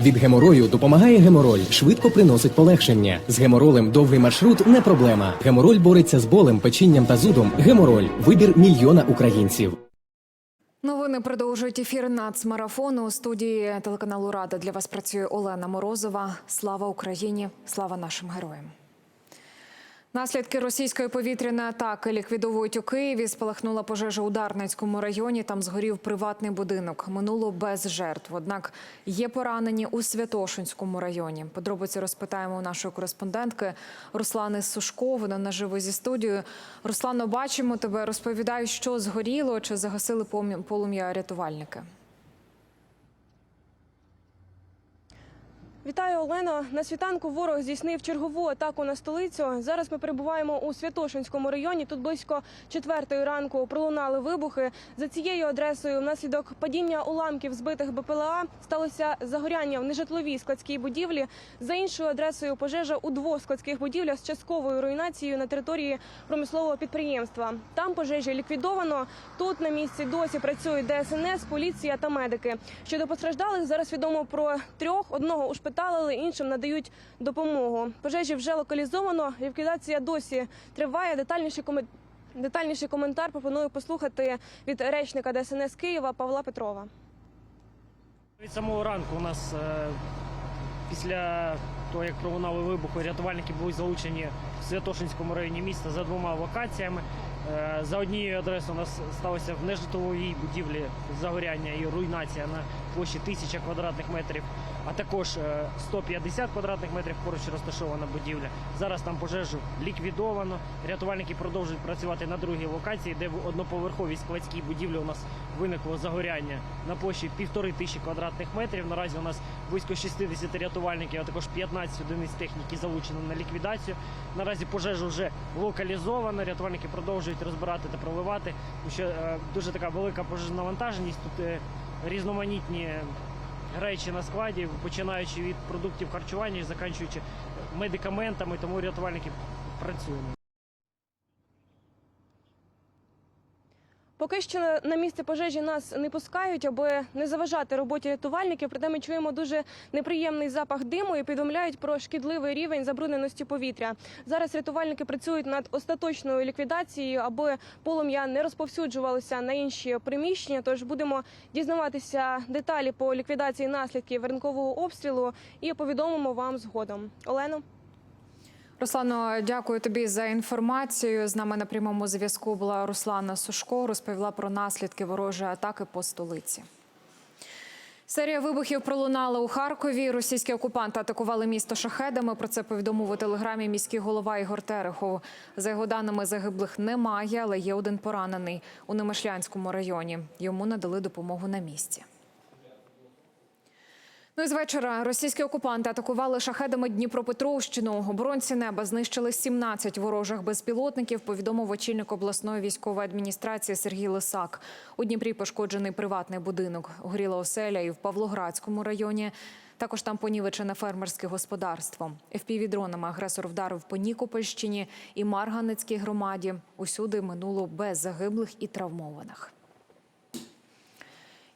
Від геморою допомагає гемороль, швидко приносить полегшення. З геморолем довгий маршрут не проблема. Гемороль бореться з болем, печінням та зудом. Гемороль вибір мільйона українців. Новини продовжують ефір нацмарафону. У студії телеканалу Рада для вас працює Олена Морозова. Слава Україні! Слава нашим героям! Наслідки російської повітряної атаки ліквідовують у Києві. Спалахнула пожежа у Дарницькому районі. Там згорів приватний будинок. Минуло без жертв. Однак є поранені у Святошинському районі. Подробиці розпитаємо у нашої кореспондентки Руслани Сушко. Вона наживо зі студією. Руслано, бачимо тебе. Розповідай, що згоріло чи загасили полум'я рятувальники. Вітаю, Олено. На світанку ворог здійснив чергову атаку на столицю. Зараз ми перебуваємо у Святошинському районі. Тут близько четвертої ранку пролунали вибухи. За цією адресою, внаслідок падіння уламків збитих БПЛА, сталося загоряння в нежитловій складській будівлі. За іншою адресою пожежа у двох складських будівлях з частковою руйнацією на території промислового підприємства. Там пожежі ліквідовано. Тут на місці досі працюють ДСНС, поліція та медики. Щодо постраждалих, зараз відомо про трьох. Одного ушпиталили, іншим надають допомогу. Пожежі вже локалізовано. Ліквідація досі триває. Детальніший коментар. Пропоную послухати від речника ДСНС Києва Павла Петрова. Від самого ранку у нас е, після того, як пролунали вибухи, рятувальники були залучені в Святошинському районі міста за двома локаціями. Е, За однією адресою у нас сталося в нежитловій будівлі загоряння і руйнація на площі 1000 квадратних метрів, а також е, 150 квадратних метрів поруч розташована будівля. Зараз там пожежу ліквідовано. Рятувальники продовжують працювати на другій локації, де в одноповерховій складській будівлі у нас виникло загоряння на площі півтори тисячі квадратних метрів. Наразі у нас близько 60 рятувальників, а також 15 одиниць техніки залучено на ліквідацію. Наразі пожежа вже локалізована. Рятувальники продовжують розбирати та проливати. Е, дуже така велика пожежна навантаженість. Тут е, різноманітні речі на складі, починаючи від продуктів харчування і закінчуючи медикаментами, тому рятувальники працюємо. Поки що на- місце пожежі нас не пускають, аби не заважати роботі рятувальників. Проте ми чуємо дуже неприємний запах диму і повідомляють про шкідливий рівень забрудненості повітря. Зараз рятувальники працюють над остаточною ліквідацією, аби полум'я не розповсюджувалося на інші приміщення. Тож будемо дізнаватися деталі по ліквідації наслідків ринкового обстрілу і повідомимо вам згодом. Олено. Руслано, дякую тобі за інформацію. З нами на прямому зв'язку була Руслана Сушко. Розповіла про наслідки ворожої атаки по столиці. Серія вибухів пролунала у Харкові. Російські окупанти атакували місто шахедами. Про це повідомив у телеграмі міський голова Ігор Терехов. За його даними, загиблих немає, але є один поранений у Немишлянському районі. Йому надали допомогу на місці. Ну і з вечора російські окупанти атакували шахедами Дніпропетровщину. Оборонці неба знищили 17 ворожих безпілотників. Повідомив очільник обласної військової адміністрації Сергій Лисак. У Дніпрі пошкоджений приватний будинок. Горіла оселя і в Павлоградському районі. Також там понівечене фермерське господарство. FPV-дронами агресор вдарив по Нікопольщині і Марганецькій громаді. Усюди минуло без загиблих і травмованих.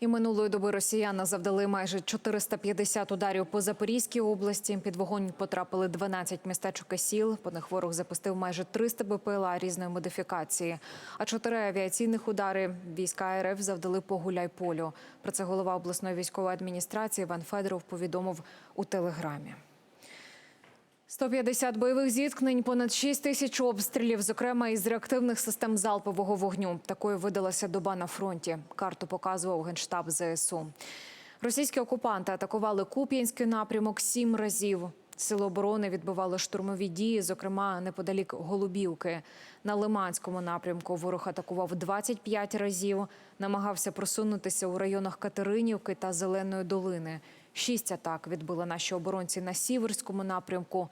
І минулої доби росіяни завдали майже 450 ударів по Запорізькій області. Під вогонь потрапили 12 містечок і сіл. По них ворог запустив майже 300 БПЛА різної модифікації. А чотири авіаційних удари війська РФ завдали по Гуляйполю. Про це голова обласної військової адміністрації Іван Федоров повідомив у телеграмі. 150 бойових зіткнень, понад 6 тисяч обстрілів, зокрема із реактивних систем залпового вогню. Такою видалася доба на фронті. Карту показував генштаб ЗСУ. Російські окупанти атакували Куп'янський напрямок сім разів. Сили оборони відбивали штурмові дії, зокрема неподалік Голубівки. На Лиманському напрямку ворог атакував 25 разів, намагався просунутися у районах Катеринівки та Зеленої долини. Шість атак відбили наші оборонці на Сіверському напрямку.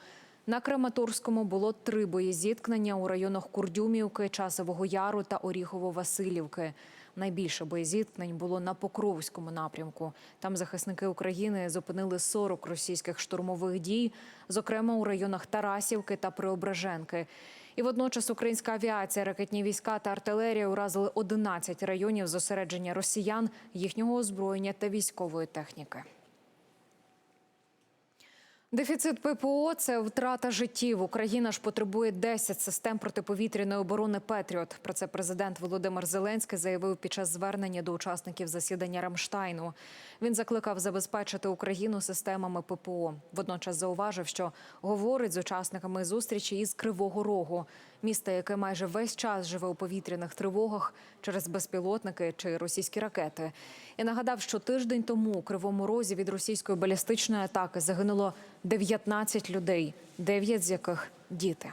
На Краматорському було три боєзіткнення у районах Курдюмівки, Часового Яру та Оріхово-Василівки. Найбільше боєзіткнень було на Покровському напрямку. Там захисники України зупинили 40 російських штурмових дій, зокрема у районах Тарасівки та Преображенки. І водночас українська авіація, ракетні війська та артилерія уразили 11 районів зосередження росіян, їхнього озброєння та військової техніки. Дефіцит ППО це втрата життів. Україна ж потребує 10 систем протиповітряної оборони Петріот. Про це президент Володимир Зеленський заявив під час звернення до учасників засідання Рамштайну. Він закликав забезпечити Україну системами ППО. Водночас зауважив, що говорить з учасниками зустрічі із Кривого Рогу, міста, яке майже весь час живе у повітряних тривогах через безпілотники чи російські ракети. І нагадав, що тиждень тому у Кривому Розі від російської балістичної атаки загинуло 19 людей, 9 з яких діти.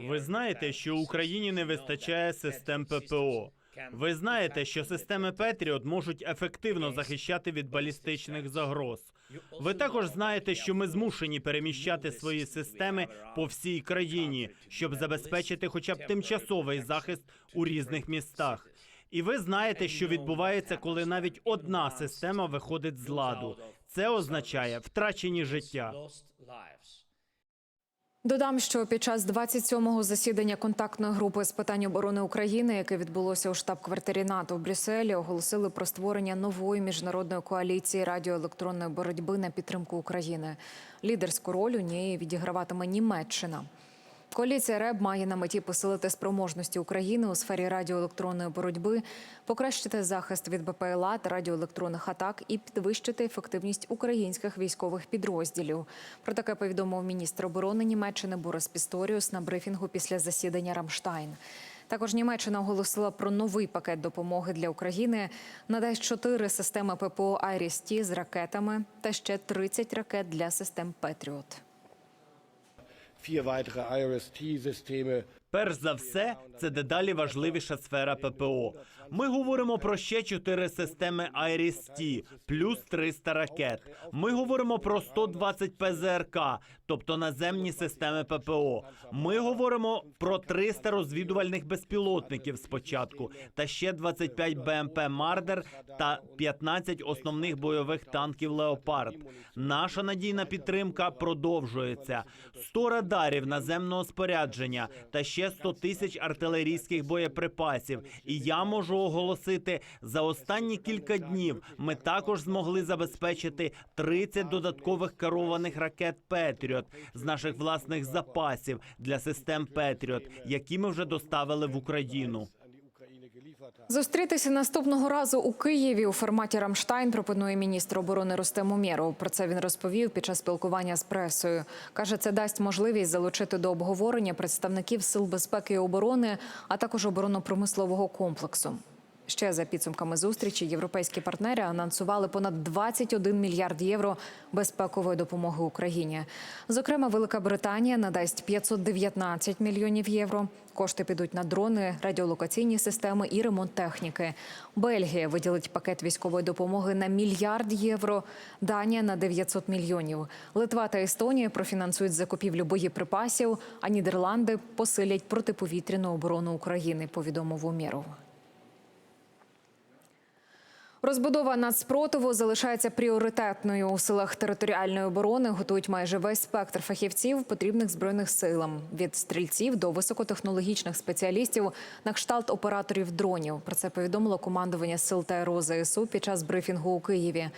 Ви знаєте, що Україні не вистачає систем ППО. Ви знаєте, що системи Петріот можуть ефективно захищати від балістичних загроз. Ви також знаєте, що ми змушені переміщати свої системи по всій країні, щоб забезпечити хоча б тимчасовий захист у різних містах. І ви знаєте, що відбувається, коли навіть одна система виходить з ладу. Це означає втрачені життя. Додам, що під час 27-го засідання контактної групи з питань оборони України, яке відбулося у штаб-квартирі НАТО в Брюсселі, оголосили про створення нової міжнародної коаліції радіоелектронної боротьби на підтримку України. Лідерську роль у ній відіграватиме Німеччина. Коаліція РЕБ має на меті посилити спроможності України у сфері радіоелектронної боротьби, покращити захист від БПЛА та радіоелектронних атак і підвищити ефективність українських військових підрозділів. Про таке повідомив міністр оборони Німеччини Борис Пісторіус на брифінгу після засідання Рамштайн. Також Німеччина оголосила про новий пакет допомоги для України. Надасть чотири системи ППО «Айріс-Ті» з ракетами та ще 30 ракет для систем Петріот. Перш за все, це дедалі важливіша сфера ППО. Ми говоримо про ще чотири системи IRIS-T, плюс 300 ракет. Ми говоримо про 120 ПЗРК, тобто наземні системи ППО. Ми говоримо про 300 розвідувальних безпілотників спочатку, та ще 25 БМП Мардер та 15 основних бойових танків Леопард. Наша надійна підтримка продовжується. 100 радарів наземного спорядження та ще 100 тисяч артилерійських боєприпасів. І я можу оголосити, за останні кілька днів ми також змогли забезпечити 30 додаткових керованих ракет Петріот з наших власних запасів для систем Петріот, які ми вже доставили в Україну. Зустрітися наступного разу у Києві у форматі Рамштайн пропонує міністр оборони Рустем Умєров. Про це він розповів під час спілкування з пресою. Каже, це дасть можливість залучити до обговорення представників сил безпеки і оборони, а також оборонно-промислового комплексу. Ще за підсумками зустрічі європейські партнери анонсували понад 21 мільярд євро безпекової допомоги Україні. Зокрема, Велика Британія надасть 519 мільйонів євро. Кошти підуть на дрони, радіолокаційні системи і ремонт техніки. Бельгія виділить пакет військової допомоги на мільярд євро. Данія на 900 мільйонів. Литва та Естонія профінансують закупівлю боєприпасів. А Нідерланди посилять протиповітряну оборону України. Повідомив Умєров. Розбудова нацпротиву залишається пріоритетною у силах територіальної оборони. Готують майже весь спектр фахівців, потрібних збройних силам від стрільців до високотехнологічних спеціалістів на кшталт операторів дронів. Про це повідомило командування сил ТРО ЗСУ під час брифінгу у Києві.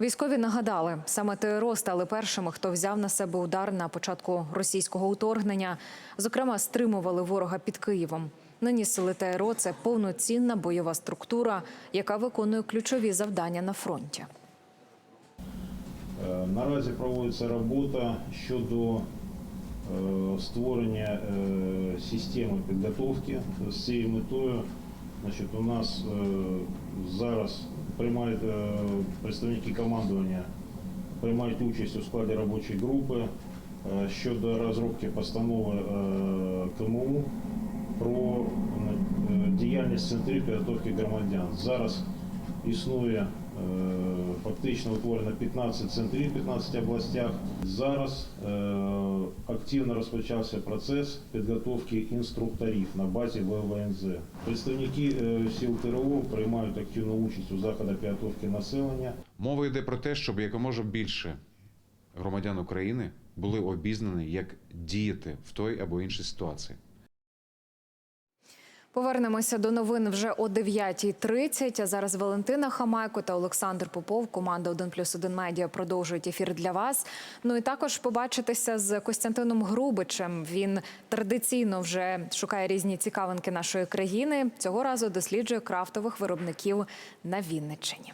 Військові нагадали, саме ТРО стали першими, хто взяв на себе удар на початку російського уторгнення. Зокрема, стримували ворога під Києвом. Нині сили ТРО – це повноцінна бойова структура, яка виконує ключові завдання на фронті. Е, Наразі проводиться робота щодо е, створення е, системи підготовки з цією метою. Значить, у нас зараз приймають представники командування приймають участь у складі робочої групи щодо розробки постанови КМУ про е, діяльність центрів підготовки громадян. Зараз існує е, фактично утворено 15 центрів в 15 областях. Зараз е, активно розпочався процес підготовки інструкторів на базі ВВНЗ. Представники сил ТРО приймають активну участь у заходах підготовки населення. Мова йде про те, щоб якомога більше громадян України були обізнані, як діяти в той або іншій ситуації. Повернемося до новин вже о 9.30. А зараз Валентина Хамайко та Олександр Попов. Команда «1 плюс 1 медіа продовжують ефір для вас. Ну і також побачитися з Костянтином Грубичем. Він традиційно вже шукає різні цікавинки нашої країни. Цього разу досліджує крафтових виробників на Вінниччині.